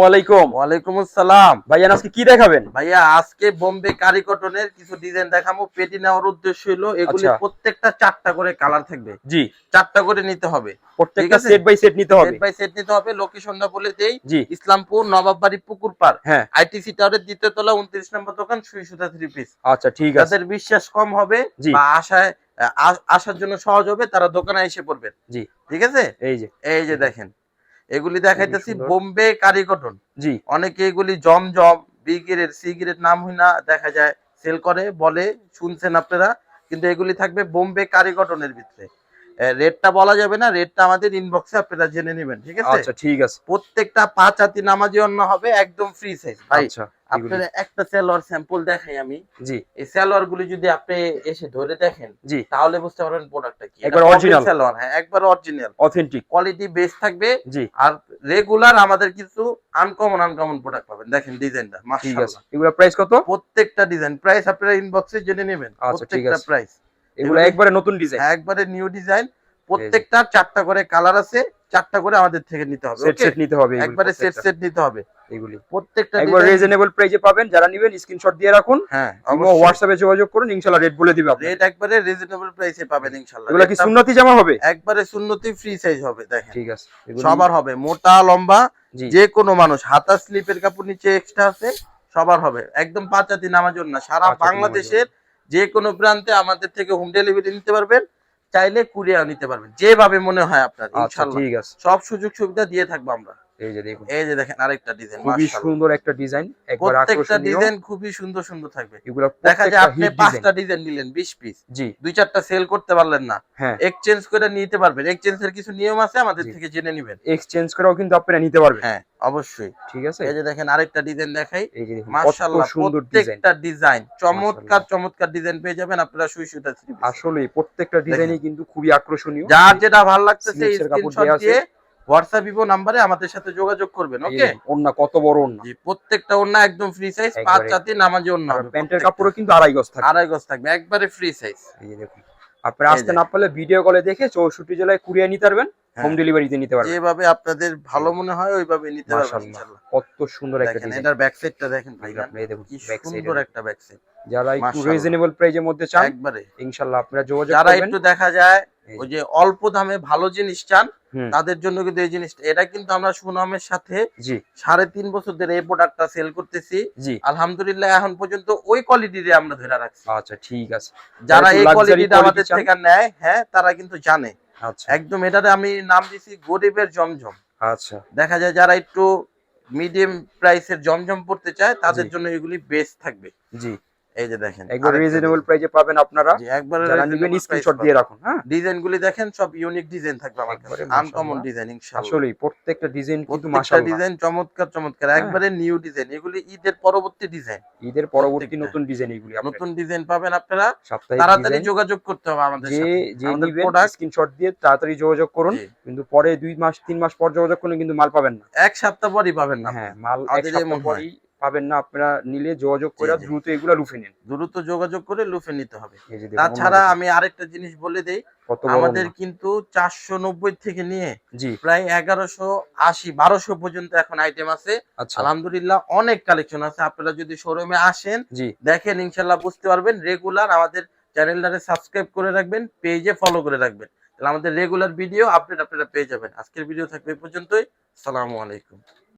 ওয়ালাইকুম ওয়ালাইকুম আসসালাম। ভাইজান আজকে কি দেখাবেন? ভাইয়া আজকে বোম্বে কারি কটনের কিছু ডিজাইন দেখাবো। পেটি নেওয়ার উদ্দেশ্য হলো এগুলি আচ্ছা। প্রত্যেকটা চারটা করে কালার থাকবে। জি। চারটা করে নিতে হবে। প্রত্যেকটা সেট বাই সেট নিতে হবে। সেট বাই সেট নিতে হবে। লোকেশনটা বলে দেই ইসলামপুর নবাববাড়ি পুকুর পার হ্যাঁ। আইটিসি টাওয়ারের দ্বিতীয় তলা উনত্রিশ নম্বর দোকান সুই সুতা থ্রি পিস আচ্ছা ঠিক আছে। বিশ্বাস কম হবে জি। বা আশায় আসার জন্য সহজ হবে তারা দোকানে এসে পড়বেন। জি। ঠিক আছে? এই যে। এই যে দেখেন। এগুলি দেখাইতেছি বোম্বে কারি কটন। জি। অনেকে এগুলি জমজম বি গ্রেড সি গ্রেড নাম হয় না দেখা যায় সেল করে বলে শুনছেন আপনারা কিন্তু এগুলি থাকবে বোম্বে কারি কটনের ভিতরে। রেটটা বলা যাবে না রেটটা আমাদের ইনবক্সে আপনারা জেনে নেবেন ঠিক আছে? আচ্ছা ঠিক আছে। প্রত্যেকটা পাঁচ হাতি নামাজি অন্য হবে একদম ফ্রি সাইজ আচ্ছা। আপনারা একটা সেলোয়ার স্যাম্পল দেখাই আমি। জি। এই সেলোয়ার গুলি যদি আপনি এসে ধরে দেখেন জি। তাহলে বুঝতে পারবেন প্রোডাক্টটা কি। একবার original। সেলোয়ার হ্যাঁ একবার অরিজিনাল অথেন্টিক কোয়ালিটি বেস্ট থাকবে। জি। আর রেগুলার আমাদের কিছু আনকমন আনকমন প্রোডাক্ট পাবেন। দেখেন ডিজাইনটা মাশাআল্লাহ। এগুলো প্রাইস কত? প্রত্যেকটা ডিজাইন প্রাইস আপনারা ইনবক্সে জেনে নেবেন। আচ্ছা, প্রত্যেকটা। প্রাইস এগুলো একবারে নতুন ডিজাইন একবারে নিউ ডিজাইন প্রত্যেকটা চারটা করে কালার আছে চারটা করে আমাদের থেকে নিতে হবে সেট সেট নিতে হবে একবারে সেট সেট নিতে হবে। এগুলি। প্রত্যেকটা একবার রিজনেবল প্রাইসে পাবেন। যারা নেবেন স্ক্রিনশট দিয়ে রাখুন। হ্যাঁ হোয়াটসঅ্যাপে যোগাযোগ করুন ইনশাআল্লাহ রেট বলে দিবে রেট একবারে রিজনেবল প্রাইসে পাবেন ইনশাআল্লাহ। এগুলো কি সুন্নতি জামা হবে? একবারে সুন্নতি ফ্রি সাইজ হবে দেখেন। ঠিক আছে সবার হবে মোটা লম্বা যে কোনো মানুষ। হাতা স্লিপের কাপড় নিচে এক্সট্রা আছে সবার হবে। একদম পাঁচ হাতি নামার জন্য সারা বাংলাদেশের যে কোনো প্রান্তে আমাদের থেকে হোম ডেলিভারি নিতে পারবেন চাইলে কুরিয়ার নিতে পারবেন যেভাবে মনে হয় আপনার আচ্ছা ইনশাআল্লাহ। ঠিক আছে। সব সুযোগ সুবিধা দিয়ে থাকব আমরা। এই যে দেখুন। এই যে দেখেন আরেকটা ডিজাইন খুবই সুন্দর একটা ডিজাইন একবার প্রত্যেকটা ডিজাইন খুবই সুন্দর সুন্দর থাকবে। এগুলো দেখা যায় আপনি পাঁচটা ডিজাইন নিলেন বিশ পিস জি। দুই চারটা সেল করতে পারলেন না। হ্যাঁ। এক্সচেঞ্জ করে নিতে পারবেন। এক্সচেঞ্জ এর কিছু নিয়ম আছে আমাদের থেকে জেনে নেবেন। এক্সচেঞ্জ করেও কিন্তু আপনারা নিতে পারবেন। হ্যাঁ অবশ্যই। ঠিক আছে? এই যে দেখেন আরেকটা ডিজাইন দেখাই। মাশাআল্লাহ প্রত্যেকটা ডিজাইন চমৎকার চমৎকার ডিজাইন পেয়ে যাবেন আপনারা সুই সুতা আসলে প্রত্যেকটা ডিজাইনই কিন্তু খুবই আকর্ষণীয়। যার যেটা ভালো লাগতেছে স্ক্রিনশট দিয়ে হোয়াটসঅ্যাপ ভিভো নাম্বারে আমাদের সাথে যোগাযোগ করবেন ওকে ওন্না কত বড় ওন্না জি প্রত্যেকটা ওন্না একদম ফ্রি সাইজ। পাঁচ চাতি নামাজি ওন্না হবে প্যান্টের কাপড়ও কিন্তু আড়াই গজ থাকে আড়াই গজ থাকবে একবারে ফ্রি সাইজ এই দেখুন আপনারা আসতে না পারলে ভিডিও কলে দেখে চৌষট্টি জেলায় কুরিয়ার নিতে পারবেন হ্যাঁ। হোম ডেলিভারিতে নিতে পারবেন। যেভাবে আপনাদের ভালো মনে হয় ওইভাবে নিতে পারবেন ইনশাআল্লাহ। কত সুন্দর একটা দেখেন এটার ব্যাক সাইডটা দেখেন ভাই এই দেখুন কি সুন্দর একটা ব্যাক সাইড যারা একটু। রিজনেবল প্রাইজের মধ্যে চান একবারে। ইনশাআল্লাহ আপনারা যোগাযোগ করবেন। যারা একটু দেখা যায় ওই যে অল্প দামে ভালো জিনিস চান তাদের জন্য কিন্তু এই জিনিসটা এটা কিন্তু আমরা সুনামের সাথে সাড়ে তিন বছর ধরে এই প্রোডাক্টটা সেল করতেছি। আলহামদুলিল্লাহ এখন পর্যন্ত ওই কোয়ালিটিতে আমরা ধরে রাখছি। আচ্ছা ঠিক আছে। যারা এই কোয়ালিটিটা আমাদের থেকে নেয় হ্যাঁ তারা কিন্তু জানে। আচ্ছা। একদম এটাতে আমি নাম দিছি গরিবের জমজম। আচ্ছা। দেখা যায় যারা একটু মিডিয়াম প্রাইসের জমজম পড়তে চায় তাদের জন্য এগুলি বেস্ট থাকবে। জি। এই যে দেখেন একবার রিজনেবল প্রাইজে পাবেন আপনারা। একবারে যারা নেবেন স্ক্রিনশট দিয়ে রাখুন হ্যাঁ? দেখেন সব ইউনিক ডিজাইন থাকবে আমার কাছে। আনকমন ডিজাইন ইনশাআল্লাহ। আসলে প্রত্যেকটা ডিজাইন কিন্তু মাশাআল্লাহ। ডিজাইন চমৎকার চমৎকার। হ্যাঁ। একবারে নিউ ডিজাইন এগুলি ঈদের পরবর্তী ডিজাইন ঈদের পরবর্তী নতুন ডিজাইন এগুলি নতুন ডিজাইন পাবেন আপনারা। তাড়াতাড়ি যোগাযোগ করতে হবে আমাদের যে যে নিবেন স্ক্রিনশট দিয়ে তাড়াতাড়ি যোগাযোগ করুন। কিন্তু পরে দুই মাস তিন মাস পর যোগাযোগ করলে কিন্তু মাল পাবেন না। এক সপ্তাহ পরই পাবেন না। হ্যাঁ মাল এক সপ্তাহ যেমন পরই পাবেন না আপনারা নিলে যোগাযোগ করে দ্রুত এগুলো লুফে নিন। দ্রুত যোগাযোগ করে লুফে নিতে হবে। তাছাড়া আমি আরেকটা জিনিস বলে দেই আমাদের কিন্তু চারশো নব্বই থেকে নিয়ে প্রায় এগারোশো আশি বারোশো পর্যন্ত এখন আইটেম আছে। আচ্ছা। আলহামদুলিল্লাহ অনেক কালেকশন আছে। আপনারা যদি শোরুমে আসেন দেখেন ইনশাল্লাহ বুঝতে পারবেন রেগুলার আমাদের চ্যানেলটারে সাবস্ক্রাইব করে রাখবেন পেজে ফলো করে রাখবেন। তাহলে আমাদের রেগুলার ভিডিও আপডেট আপনারা পেয়ে যাবেন। আজকের ভিডিও থাকবে এই পর্যন্তই। সালামু আলাইকুম।